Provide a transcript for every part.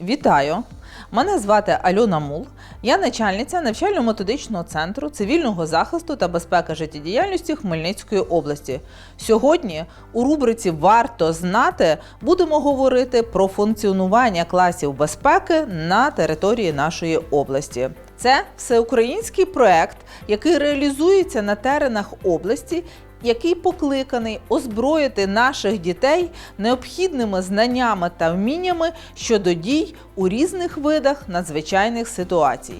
Вітаю! Мене звати Альона Мул. Я начальниця навчально-методичного центру цивільного захисту та безпеки життєдіяльності Хмельницької області. Сьогодні у рубриці Варто знати будемо говорити про функціонування класів безпеки на території нашої області. Це всеукраїнський проект, який реалізується на теренах області який покликаний озброїти наших дітей необхідними знаннями та вміннями щодо дій у різних видах надзвичайних ситуацій.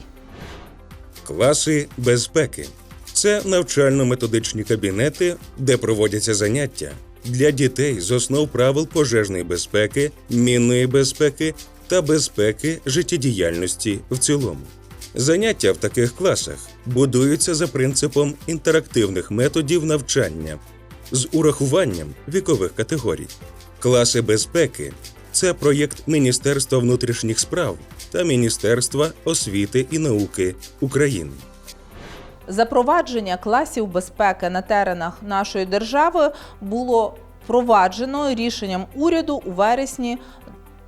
Класи безпеки це навчально-методичні кабінети, де проводяться заняття для дітей з основ правил пожежної безпеки, мінної безпеки та безпеки життєдіяльності в цілому. Заняття в таких класах будуються за принципом інтерактивних методів навчання з урахуванням вікових категорій. Класи безпеки це проєкт Міністерства внутрішніх справ та Міністерства освіти і науки України. Запровадження класів безпеки на теренах нашої держави було впроваджено рішенням уряду у вересні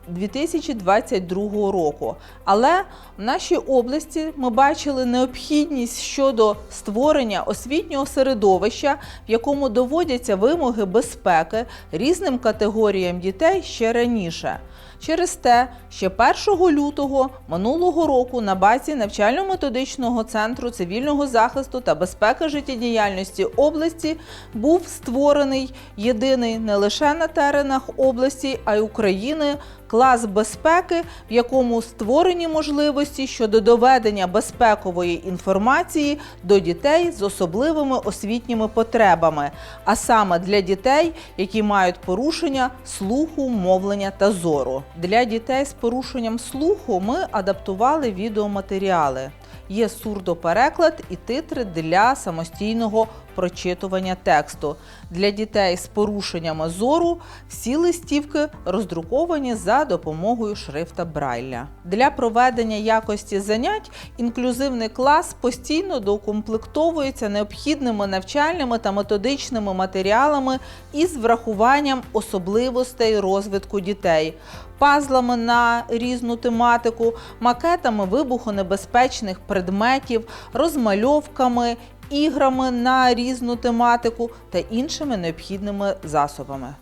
2022 року. Але в нашій області ми бачили необхідність щодо створення освітнього середовища, в якому доводяться вимоги безпеки різним категоріям дітей ще раніше. Через те, ще 1 лютого минулого року на базі навчально-методичного центру цивільного захисту та безпеки життєдіяльності області був створений єдиний не лише на теренах області, а й України клас безпеки, в якому створені можливості щодо доведення безпекової інформації до дітей з особливими освітніми потребами, а саме для дітей, які мають порушення слуху, мовлення та зору. Для дітей з порушенням слуху ми адаптували відеоматеріали. Є сурдопереклад і титри для самостійного прочитування тексту. Для дітей з порушеннями зору всі листівки роздруковані за допомогою шрифта Брайля. Для проведення якості занять інклюзивний клас постійно доукомплектовується необхідними навчальними та методичними матеріалами із врахуванням особливостей розвитку дітей. Пазлами на різну тематику, макетами вибухонебезпечних предметів, розмальовками, іграми на різну тематику та іншими необхідними засобами.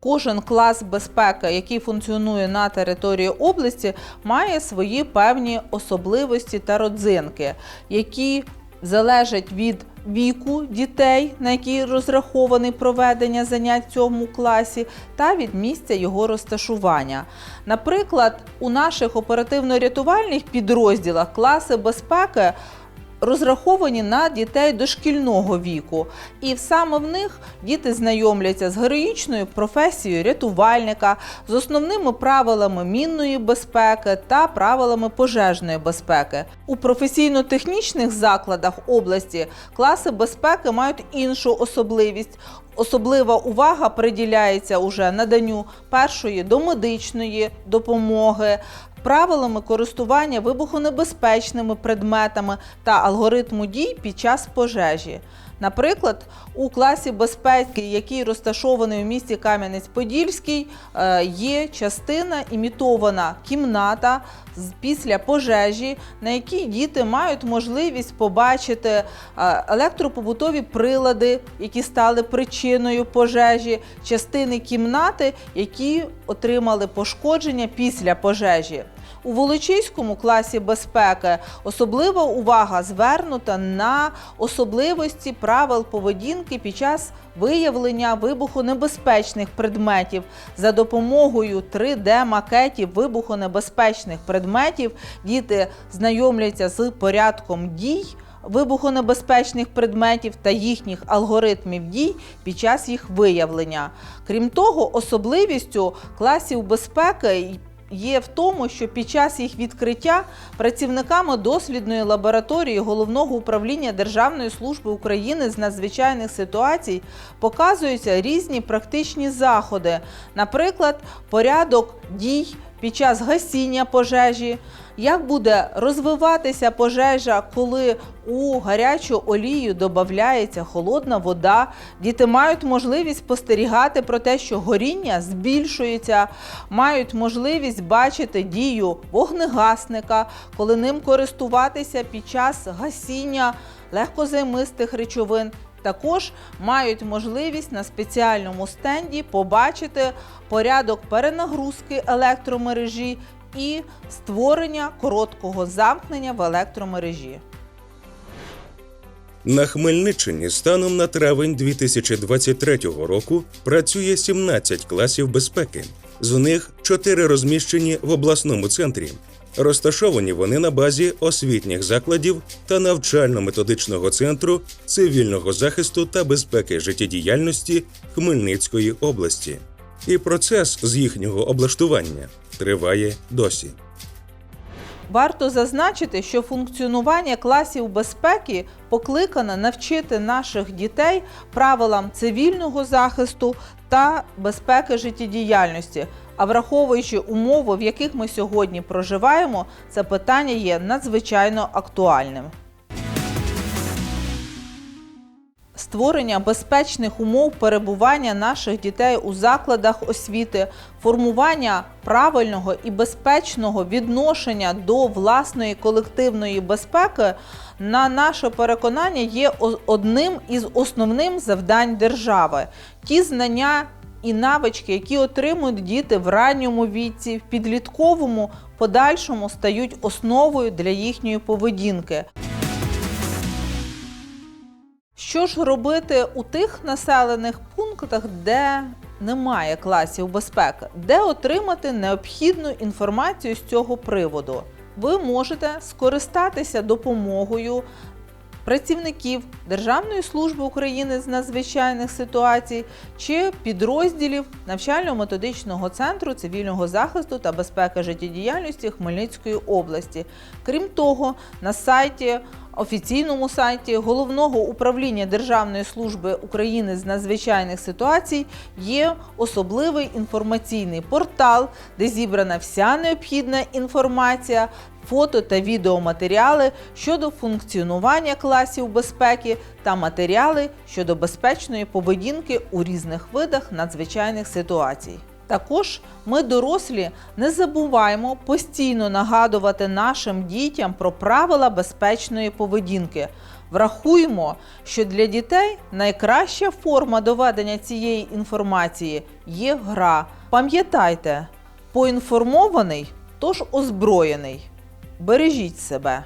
Кожен клас безпеки, який функціонує на території області, має свої певні особливості та родзинки, які залежать від віку дітей, на які розрахований проведення занять в цьому класі, та від місця його розташування. Наприклад, у наших оперативно-рятувальних підрозділах класи безпеки розраховані на дітей дошкільного віку, і саме в них діти знайомляться з героїчною професією рятувальника, з основними правилами мінної безпеки та правилами пожежної безпеки. У професійно-технічних закладах області класи безпеки мають іншу особливість. Особлива увага приділяється уже наданню першої домедичної допомоги, правилами користування вибухонебезпечними предметами та алгоритму дій під час пожежі. Наприклад, у класі безпеки, який розташований у місті Кам'янець-Подільський, е, є частина імітована кімната після пожежі, на якій діти мають можливість побачити е, електропобутові прилади, які стали причиною пожежі, частини кімнати, які отримали пошкодження після пожежі. У Волочиському класі безпеки особлива увага звернута на особливості правил поведінки під час виявлення вибухонебезпечних предметів за допомогою 3D-макетів вибухонебезпечних предметів. Діти знайомляться з порядком дій. Вибухонебезпечних предметів та їхніх алгоритмів дій під час їх виявлення. Крім того, особливістю класів безпеки є в тому, що під час їх відкриття працівниками дослідної лабораторії головного управління Державної служби України з надзвичайних ситуацій показуються різні практичні заходи, наприклад, порядок дій під час гасіння пожежі, як буде розвиватися пожежа, коли у гарячу олію додається холодна вода. Діти мають можливість спостерігати про те, що горіння збільшується, мають можливість бачити дію вогнегасника, коли ним користуватися під час гасіння легкозаймистих речовин. Також мають можливість на спеціальному стенді побачити порядок перенагрузки електромережі і створення короткого замкнення в електромережі. На Хмельниччині станом на травень 2023 року працює 17 класів безпеки. З них 4 розміщені в обласному центрі. Розташовані вони на базі освітніх закладів та навчально-методичного центру цивільного захисту та безпеки життєдіяльності Хмельницької області. І процес з їхнього облаштування триває досі. Варто зазначити, що функціонування класів безпеки покликане навчити наших дітей правилам цивільного захисту та безпеки життєдіяльності. А враховуючи умови, в яких ми сьогодні проживаємо, це питання є надзвичайно актуальним. Створення безпечних умов перебування наших дітей у закладах освіти, формування правильного і безпечного відношення до власної колективної безпеки, на наше переконання, є одним із основним завдань держави. Ті знання і навички, які отримують діти в ранньому віці, в підлітковому, подальшому стають основою для їхньої поведінки. Що ж робити у тих населених пунктах, де немає класів безпеки, де отримати необхідну інформацію з цього приводу? Ви можете скористатися допомогою працівників Державної служби України з надзвичайних ситуацій чи підрозділів навчально-методичного центру цивільного захисту та безпеки життєдіяльності Хмельницької області. Крім того, на сайті офіційному сайті головного управління Державної служби України з надзвичайних ситуацій є особливий інформаційний портал, де зібрана вся необхідна інформація, фото та відеоматеріали щодо функціонування класів безпеки та матеріали щодо безпечної поведінки у різних видах надзвичайних ситуацій. Також ми, дорослі, не забуваємо постійно нагадувати нашим дітям про правила безпечної поведінки. Врахуємо, що для дітей найкраща форма доведення цієї інформації є гра. Пам'ятайте, поінформований, тож озброєний. Бережіть себе.